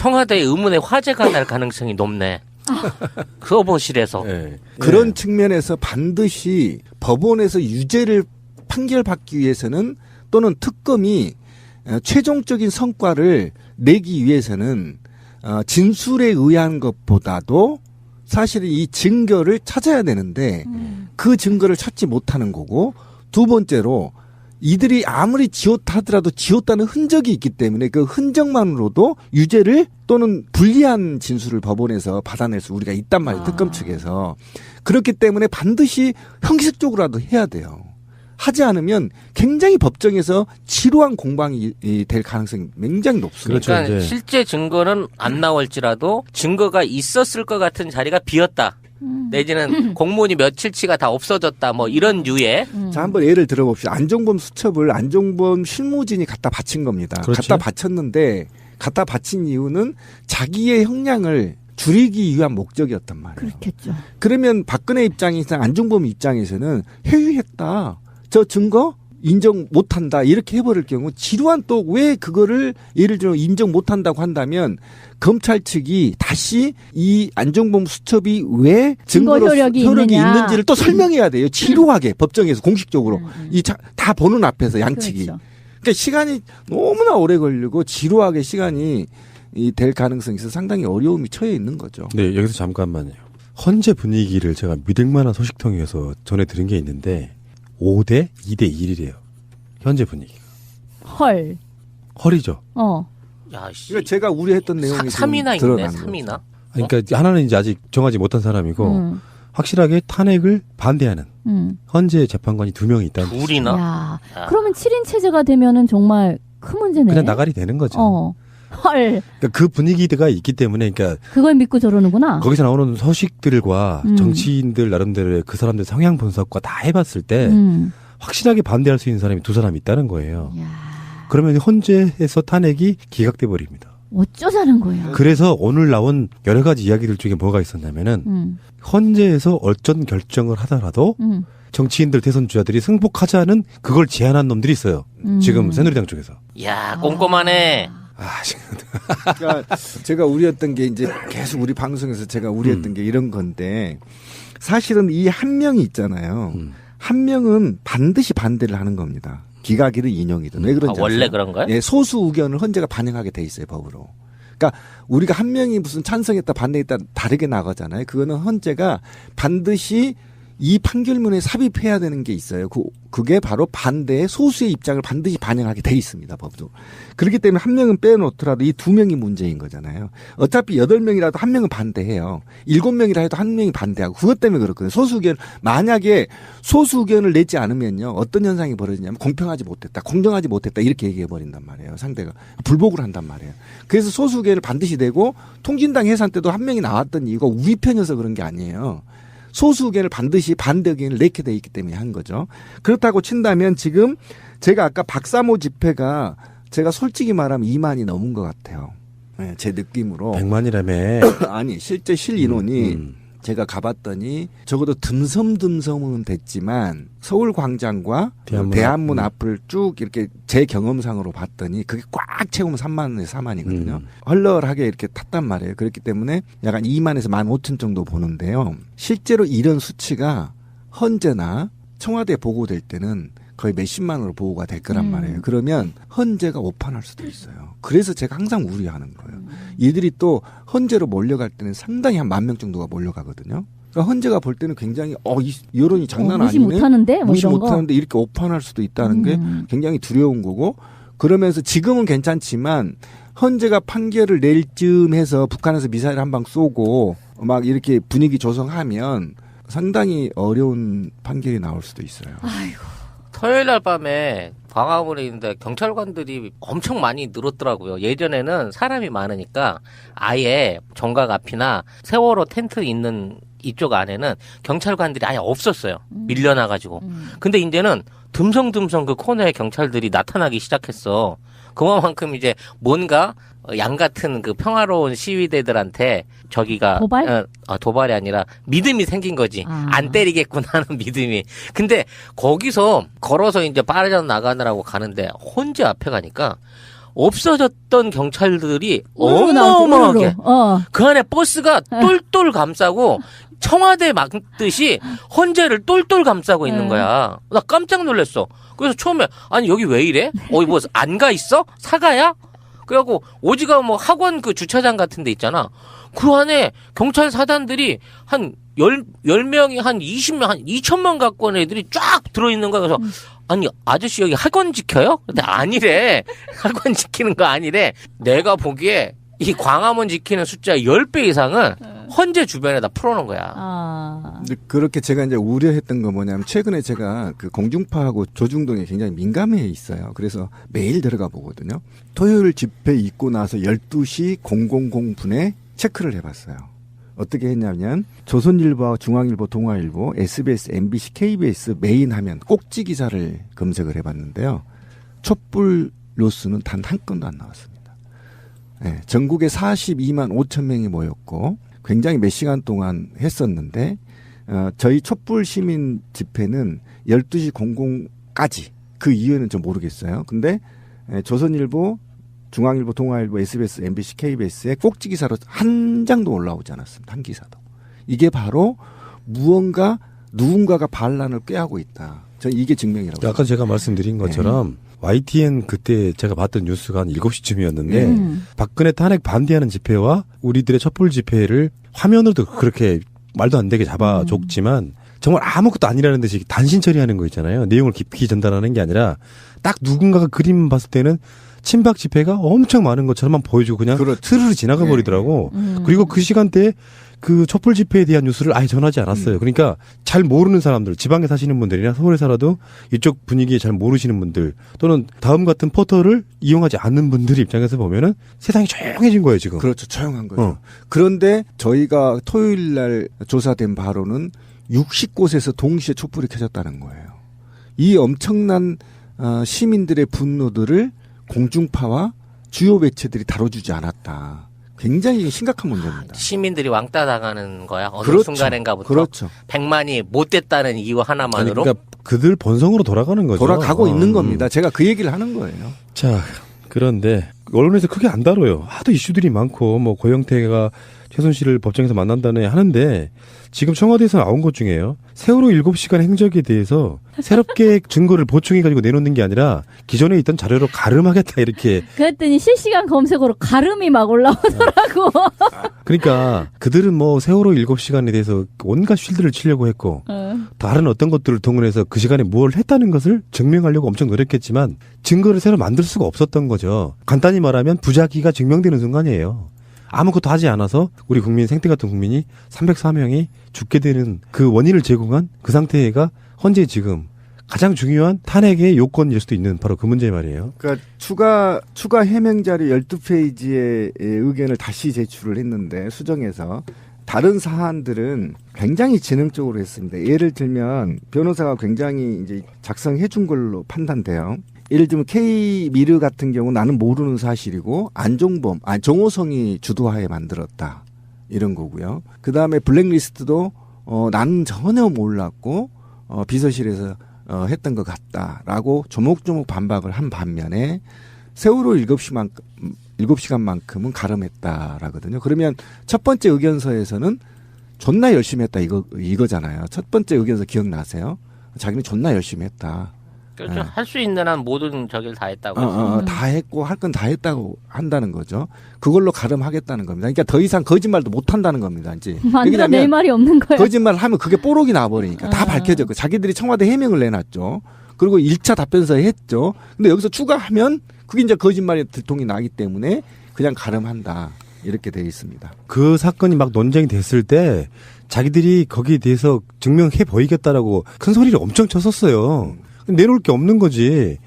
청와대 의문의 화제가 날 가능성이 높네. 그 허버실에서. 예. 그런 예. 측면에서 반드시 법원에서 유죄를 판결받기 위해서는 또는 특검이 어, 최종적인 성과를 내기 위해서는 어, 진술에 의한 것보다도 사실은 이 증거를 찾아야 되는데 그 증거를 찾지 못하는 거고 두 번째로 이들이 아무리 지었다 하더라도 지었다는 흔적이 있기 때문에 그 흔적만으로도 유죄를 또는 불리한 진술을 법원에서 받아낼 수 우리가 있단 말이에요. 아. 특검 측에서. 그렇기 때문에 반드시 형식적으로라도 해야 돼요. 하지 않으면 굉장히 법정에서 지루한 공방이 이, 될 가능성이 굉장히 높습니다. 그렇죠. 그러니까. 실제 증거는 안 나올지라도 증거가 있었을 것 같은 자리가 비었다. 내지는 공무원이 며칠치가 다 없어졌다. 뭐 이런 유의 자, 한번 예를 들어봅시다. 안종범 수첩을 안종범 실무진이 갖다 바친 겁니다. 그렇죠. 갖다 바쳤는데, 갖다 바친 이유는 자기의 형량을 줄이기 위한 목적이었단 말이에요. 그렇겠죠. 그러면 박근혜 입장에서 안종범 입장에서는 회유했다. 저 증거 인정 못한다. 이렇게 해버릴 경우 지루한 또 왜 그거를 예를 들어 인정 못한다고 한다면 검찰 측이 다시 이 안종범 수첩이 왜 증거 증거로 효력이 효력이. 있는지를 또 설명해야 돼요. 지루하게 법정에서 공식적으로 음, 음. 이다 보는 앞에서 양측이. 그렇죠. 그러니까 시간이 너무나 오래 걸리고 지루하게 시간이 이될 가능성이 있어 서 상당히 어려움이 처해 있는 거죠. 네, 여기서 잠깐만요. 헌재 분위기를 제가 믿을 만한 소식통에서 전해 들은 게 있는데 5대 2대 1이래요. 현재 분위기. 헐. 허리죠. 어. 야, 씨. 그러니까 제가 우려했던 내용이 사, 3이나 좀 있네. 드러나는 3이나. 거죠. 그러니까 하나는 이제 아직 정하지 못한 사람이고 음. 확실하게 탄핵을 반대하는 음. 헌재 재판관이 두 명이 있다는. 둘이나. 야. 야. 그러면 7인 체제가 되면은 정말 큰 문제네. 그냥 나가리 되는 거죠. 어. 헐. 그러니까 그 분위기가 있기 때문에 그러니까 그걸 믿고 저러는구나. 거기서 나오는 소식들과 음. 정치인들 나름대로의 그 사람들 성향 분석과 다 해봤을 때 음. 확실하게 반대할 수 있는 사람이 두 사람이 있다는 거예요. 야. 그러면 헌재에서 탄핵이 기각돼 버립니다. 어쩌자는 거예요. 그래서 오늘 나온 여러 가지 이야기들 중에 뭐가 있었냐면은 음. 헌재에서 어쩐 결정을 하더라도 음. 정치인들 대선 주자들이 승복하자는 그걸 제안한 놈들이 있어요. 음. 지금 새누리당 쪽에서. 야, 꼼꼼하네. 아, 그러니까 제가 우려했던 게 이제 계속 우리 방송에서 제가 우려했던 게 이런 건데 사실은 이 한 명이 있잖아요. 음. 한 명은 반드시 반대를 하는 겁니다. 기각이든 인용이든 왜 아, 그런지 원래 아세요? 그런가요? 예, 소수 의견을 헌재가 반영하게 돼 있어요 법으로. 그러니까 우리가 한 명이 무슨 찬성했다 반대했다 다르게 나가잖아요. 그거는 헌재가 반드시 이 판결문에 삽입해야 되는 게 있어요. 그, 그게 바로 반대의 소수의 입장을 반드시 반영하게 돼 있습니다, 법도. 그렇기 때문에 한 명은 빼놓더라도 이 두 명이 문제인 거잖아요. 어차피 여덟 명이라도 한 명은 반대해요. 일곱 명이라 해도 한 명이 반대하고 그것 때문에 그렇거든요. 소수 의견, 만약에 소수 의견을 내지 않으면요. 어떤 현상이 벌어지냐면 공평하지 못했다, 공정하지 못했다 이렇게 얘기해 버린단 말이에요. 상대가. 불복을 한단 말이에요. 그래서 소수 의견을 반드시 내고 통진당 해산 때도 한 명이 나왔던 이유가 우위 편이어서 그런 게 아니에요. 소수 의견을 반드시 반대 의견을 내게 돼 있기 때문에 한 거죠. 그렇다고 친다면 지금 제가 아까 박사모 집회가 제가 솔직히 말하면 2만이 넘은 것 같아요. 네, 제 느낌으로. 100만이라며. 아니 실제 실 인원이 음. 제가 가봤더니 적어도 듬섬듬섬은 됐지만 서울 광장과 대한문 대한문, 앞. 음. 앞을 쭉 이렇게 제 경험상으로 봤더니 그게 꽉 채우면 3만에서 4만이거든요. 음. 헐렁하게 이렇게 탔단 말이에요. 그렇기 때문에 약간 2만에서 1만 5천 정도 보는데요. 실제로 이런 수치가 헌재나 청와대에 보고될 때는 거의 몇십만으로 보고가 될 거란 음. 말이에요. 그러면 헌재가 오판할 수도 있어요. 그래서 제가 항상 우려하는 거예요. 이들이 또 헌재로 몰려갈 때는 상당히 한 만 명 정도가 몰려가거든요. 그러니까 헌재가 볼 때는 굉장히 어, 이 여론이 장난 어, 무시 아니네. 못하는데 뭐 무시. 못하는데 이렇게 오판할 수도 있다는 게 음. 굉장히 두려운 거고 그러면서 지금은 괜찮지만 헌재가 판결을 낼쯤 해서 북한에서 미사일 한 방 쏘고 막 이렇게 분위기 조성하면 상당히 어려운 판결이 나올 수도 있어요. 아이고. 토요일 날 밤에 광화문에 있는데 경찰관들이 엄청 많이 늘었더라고요. 예전에는 사람이 많으니까 아예 정각 앞이나 세월호 텐트 있는 이쪽 안에는 경찰관들이 아예 없었어요. 밀려나가지고. 음. 근데 이제는 듬성듬성 그 코너에 경찰들이 나타나기 시작했어. 그만큼 이제 뭔가 어, 양 같은 그 평화로운 시위대들한테 저기가 도발? 어, 어, 도발이 아니라 믿음이 생긴 거지. 아. 안 때리겠구나 하는 믿음이. 근데 거기서 걸어서 이제 빠져 나가느라고 가는데 혼자 앞에 가니까 없어졌던 경찰들이 어마어마하게. 어. 그 안에 버스가 똘똘 감싸고 청와대 막듯이 헌재를 똘똘 감싸고 있는 네. 거야. 나 깜짝 놀랐어. 그래서 처음에 아니 여기 왜 이래? 어이 뭐 안 가 있어? 사가야? 그래갖고 오지가 뭐 학원 그 주차장 같은 데 있잖아. 그 안에 경찰 사단들이 한 열, 열 명이 한 20명, 한 2천명 갖고 온 애들이 쫙 들어있는 거야. 그래서, 아니, 아저씨 여기 학원 지켜요? 근데 아니래. 학원 지키는 거 아니래. 내가 보기에 이 광화문 지키는 숫자 10배 이상은 헌재 주변에다 풀어놓은 거야. 아. 근데 그렇게 제가 이제 우려했던 건 뭐냐면 최근에 제가 그 공중파하고 조중동에 굉장히 민감해 있어요. 그래서 매일 들어가 보거든요. 토요일 집회 있고 나서 12시 000분에 체크를 해봤어요. 어떻게 했냐면 조선일보, 중앙일보, 동아일보, SBS, MBC, KBS 메인 화면 꼭지 기사를 검색을 해봤는데요. 촛불 뉴스는 단 한 건도 안 나왔습니다. 예, 전국에 42만 5천 명이 모였고 굉장히 몇 시간 동안 했었는데 어, 저희 촛불 시민 집회는 12시 00까지 그 이유는 좀 모르겠어요. 근데 에, 조선일보, 중앙일보, 동아일보, SBS, MBC, KBS의 꼭지 기사로 한 장도 올라오지 않았습니다. 한 기사도. 이게 바로 무언가 누군가가 반란을 꾀하고 있다. 저는 이게 증명이라고. 아까 제가 말씀드린 것처럼 YTN 그때 제가 봤던 뉴스가 한 7시쯤이었는데 네. 음. 박근혜 탄핵 반대하는 집회와 우리들의 촛불 집회를 화면으로도 그렇게 말도 안 되게 잡아 줬지만 정말 아무것도 아니라는 듯이 단신 처리하는 거 있잖아요. 내용을 깊이 전달하는 게 아니라 딱 누군가가 그림 봤을 때는 친박 집회가 엄청 많은 것처럼만 보여주고 그냥 그렇죠. 스르르 지나가 버리더라고. 음. 그리고 그 시간대에 그 촛불 집회에 대한 뉴스를 아예 전하지 않았어요. 그러니까 잘 모르는 사람들, 지방에 사시는 분들이나 서울에 살아도 이쪽 분위기에 잘 모르시는 분들 또는 다음 같은 포털을 이용하지 않는 분들 입장에서 보면은 세상이 조용해진 거예요, 지금. 그렇죠. 조용한 거죠. 어. 그런데 저희가 토요일 날 조사된 바로는 60곳에서 동시에 촛불이 켜졌다는 거예요. 이 엄청난 어, 시민들의 분노들을 공중파와 주요 매체들이 다뤄주지 않았다. 굉장히 심각한 문제입니다. 시민들이 왕따 당하는 거야. 어느 그렇죠. 순간인가부터 그렇죠. 백만이 못됐다는 이유 아니, 하나만으로 그러니까 그들 본성으로 돌아가는 거죠. 돌아가고 어, 있는 음. 겁니다. 제가 그 얘기를 하는 거예요. 자, 그런데 언론에서 크게 안 다뤄요. 하도 이슈들이 많고 뭐 고영태가 최순실을 법정에서 만난다네 하는데 지금 청와대에서 나온 것 중에요. 세월호 7시간 행적에 대해서 새롭게 증거를 보충해 가지고 내놓는 게 아니라 기존에 있던 자료로 가름하겠다 이렇게 그랬더니 실시간 검색어로 가름이 막 올라오더라고. 그러니까 그들은 뭐 세월호 7시간에 대해서 온갖 쉴드를 치려고 했고 어. 다른 어떤 것들을 동원해서 그 시간에 뭘 했다는 것을 증명하려고 엄청 노력했지만 증거를 새로 만들 수가 없었던 거죠. 간단히 말하면 부작위가 증명되는 순간이에요. 아무것도 하지 않아서 우리 국민 생태 같은 국민이 304명이 죽게 되는 그 원인을 제공한 그 상태가 현재 지금 가장 중요한 탄핵의 요건일 수도 있는 바로 그 문제 말이에요. 그러니까 추가 추가 해명 자료 12페이지의 의견을 다시 제출을 했는데 수정해서 다른 사안들은 굉장히 지능적으로 했습니다. 예를 들면 변호사가 굉장히 이제 작성해 준 걸로 판단돼요. 예를 들면 K 미르 같은 경우 나는 모르는 사실이고 안종범, 아 정호성이 주도하에 만들었다 이런 거고요. 그 다음에 블랙리스트도 어 나는 전혀 몰랐고 어 비서실에서 어 했던 것 같다라고 조목조목 반박을 한 반면에 세월호 7시만 7시간만큼은 가름했다라거든요. 그러면 첫 번째 의견서에서는 존나 열심히 했다 이거 이거잖아요. 첫 번째 의견서 기억나세요? 자기는 존나 열심히 했다. 그렇죠. 네. 할수 있는 한 모든 저기를 다 했다고. 어, 어, 어, 다 했고 할 건 다 했다고 한다는 거죠. 그걸로 가름하겠다는 겁니다. 그러니까 더 이상 거짓말도 못 한다는 겁니다. 이제 만들어낼 왜냐면 말이 없는 거야. 거짓말을 하면 그게 뽀록이 나버리니까 다 아. 밝혀졌고 자기들이 청와대 해명을 내놨죠. 그리고 1차 답변서에 했죠. 근데 여기서 추가하면 그게 이제 거짓말의 들통이 나기 때문에 그냥 가름한다. 이렇게 돼 있습니다. 그 사건이 막 논쟁이 됐을 때 자기들이 거기에 대해서 증명해 보이겠다라고 큰 소리를 엄청 쳤었어요. 내놓을 게 없는 거지.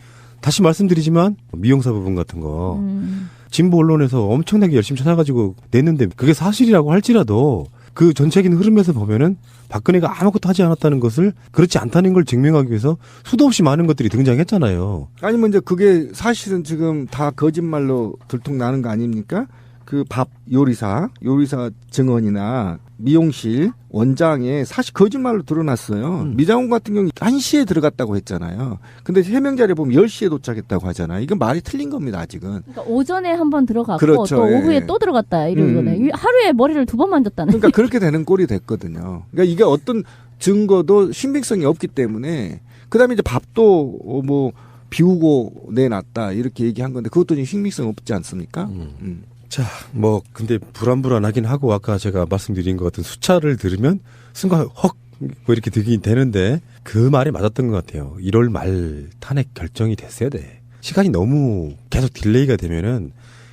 다시 말씀드리지만 미용사 부분 같은 거 음. 진보 언론에서 엄청나게 열심히 찾아가지고 냈는데 그게 사실이라고 할지라도 그 전체적인 흐름에서 보면은 박근혜가 아무것도 하지 않았다는 것을 그렇지 않다는 걸 증명하기 위해서 수도 없이 많은 것들이 등장했잖아요. 아니면 이제 그게 사실은 지금 다 거짓말로 들통 나는 거 아닙니까? 그그밥 요리사, 요리사 증언이나 미용실 원장에 사실 거짓말로 드러났어요. 음. 미장원 같은 경우 1시에 들어갔다고 했잖아요. 근데 해명 자리에 보면 10시에 도착했다고 하잖아요. 이건 말이 틀린 겁니다, 아직은. 그러니까 오전에 한 번 들어갔고 그렇죠, 또 예. 오후에 또 들어갔다 이러거네. 음. 하루에 머리를 두 번 만졌다는. 그러니까 그렇게 되는 꼴이 됐거든요. 그러니까 이게 어떤 증거도 신빙성이 없기 때문에 그다음에 이제 밥도 어, 뭐 비우고 내놨다 이렇게 얘기한 건데 그것도 좀 신빙성 없지 않습니까? 음. 자, 뭐 근데 불안불안하긴 하고 아까 제가 말씀드린 것 같은 숫자를 들으면 순간 헉 뭐 이렇게 들긴 되는데 그 말이 맞았던 것 같아요. 1월 말 탄핵 결정이 됐어야 돼. 시간이 너무 계속 딜레이가 되면은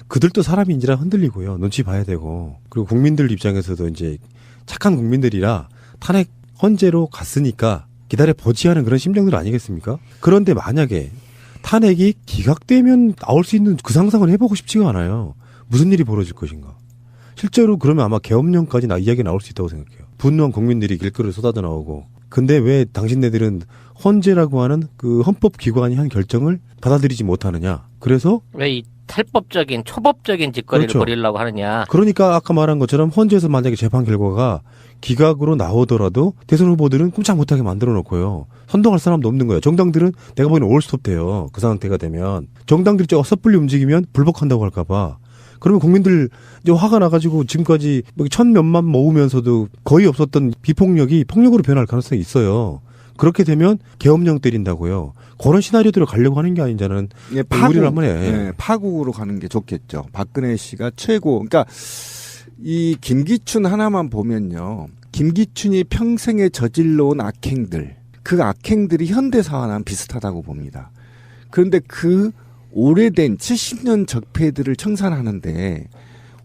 그들도 사람인지라 흔들리고요. 눈치 봐야 되고 그리고 국민들 입장에서도 이제 착한 국민들이라 탄핵 헌재로 갔으니까 기다려 보지 하는 그런 심정들 아니겠습니까? 그런데 만약에 탄핵이 기각되면 나올 수 있는 그 상상을 해보고 싶지가 않아요. 무슨 일이 벌어질 것인가. 실제로 그러면 아마 계엄령까지 나 이야기 나올 수 있다고 생각해요. 분노한 국민들이 길거리로 쏟아져 나오고. 근데 왜 당신네들은 헌재라고 하는 그 헌법 기관이 한 결정을 받아들이지 못하느냐. 그래서 왜 이 탈법적인 초법적인 짓거리를 그렇죠. 벌이려고 하느냐. 그러니까 아까 말한 것처럼 헌재에서 만약에 재판 결과가 기각으로 나오더라도 대선 후보들은 꼼짝 못하게 만들어 놓고요. 선동할 사람도 없는 거예요. 정당들은 내가 보기엔 올스톱 돼요. 그 상태가 되면. 정당들이 저 섣불리 움직이면 불복한다고 할까봐. 그러면 국민들 이제 화가 나가지고 지금까지 뭐천 몇만 모으면서도 거의 없었던 비폭력이 폭력으로 변할 가능성이 있어요. 그렇게 되면 계엄령 때린다고요. 그런 시나리오대로 가려고 하는 게 아닌자는 예, 우리를 한번 해. 예, 파국으로 가는 게 좋겠죠. 박근혜 씨가 최고. 그러니까 이 김기춘 하나만 보면요. 김기춘이 평생에 저질러온 악행들, 그 악행들이 현대사와는 비슷하다고 봅니다. 그런데 그 오래된 70년 적폐들을 청산하는데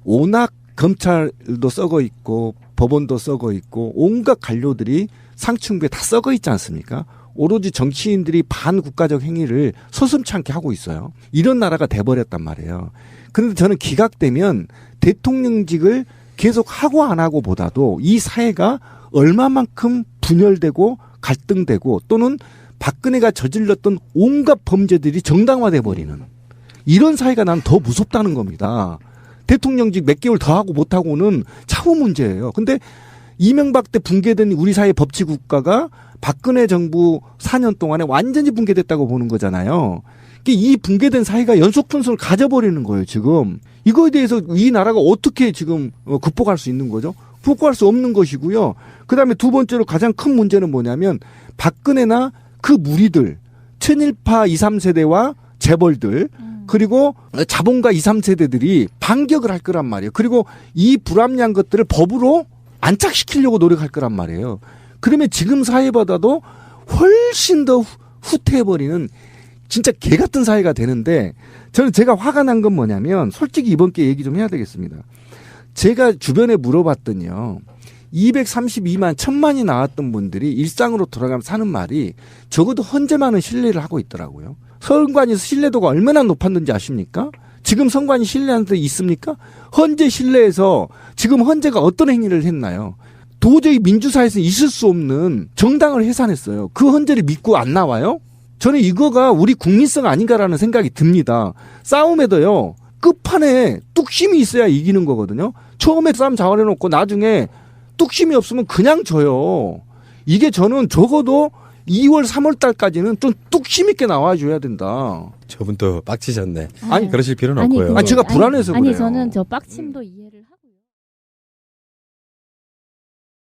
워낙 검찰도 썩어 있고 법원도 썩어 있고 온갖 관료들이 상층부에 다 썩어 있지 않습니까? 오로지 정치인들이 반국가적 행위를 서슴찮게 하고 있어요. 이런 나라가 돼버렸단 말이에요. 그런데 저는 기각되면 대통령직을 계속 하고 안 하고 보다도 이 사회가 얼마만큼 분열되고 갈등되고 또는 박근혜가 저질렀던 온갖 범죄들이 정당화돼 버리는 이런 사회가 난 더 무섭다는 겁니다. 대통령직 몇 개월 더 하고 못 하고는 차후 문제예요. 근데 이명박 때 붕괴된 우리 사회 법치 국가가 박근혜 정부 4년 동안에 완전히 붕괴됐다고 보는 거잖아요. 이 붕괴된 사회가 연속 분수를 가져버리는 거예요, 지금. 이거에 대해서 이 나라가 어떻게 지금 어, 극복할 수 있는 거죠? 극복할 수 없는 것이고요. 그 다음에 두 번째로 가장 큰 문제는 뭐냐면 박근혜나 그 무리들, 친일파 2, 3세대와 재벌들, 그리고 자본가 2, 3세대들이 반격을 할 거란 말이에요. 그리고 이 불합리한 것들을 법으로 안착시키려고 노력할 거란 말이에요. 그러면 지금 사회보다도 훨씬 더 후- 후퇴해버리는 진짜 개 같은 사회가 되는데 저는 제가 화가 난 건 뭐냐면 솔직히 이번 기회에 얘기 좀 해야 되겠습니다. 제가 주변에 물어봤더니요. 232만, 1000만이 나왔던 분들이 일상으로 돌아가면 사는 말이 적어도 헌재만은 신뢰를 하고 있더라고요. 선관위 신뢰도가 얼마나 높았는지 아십니까? 지금 선관위 신뢰한테 있습니까? 헌재 신뢰에서 지금 헌재가 어떤 행위를 했나요? 도저히 민주사회에서 있을 수 없는 정당을 해산했어요. 그 헌재를 믿고 안 나와요? 저는 이거가 우리 국민성 아닌가라는 생각이 듭니다. 싸움에도요, 끝판에 뚝심이 있어야 이기는 거거든요. 처음에 싸움 자원해놓고 나중에 뚝심이 없으면 그냥 져요. 이게 저는 적어도 2월, 3월 달까지는 좀 뚝심 있게 나와줘야 된다. 저분 또 빡치셨네. 아니, 그러실 필요는 아니, 없고요. 아, 제가 불안해서 아니, 그래요. 저는 저 빡침도 이해를 하.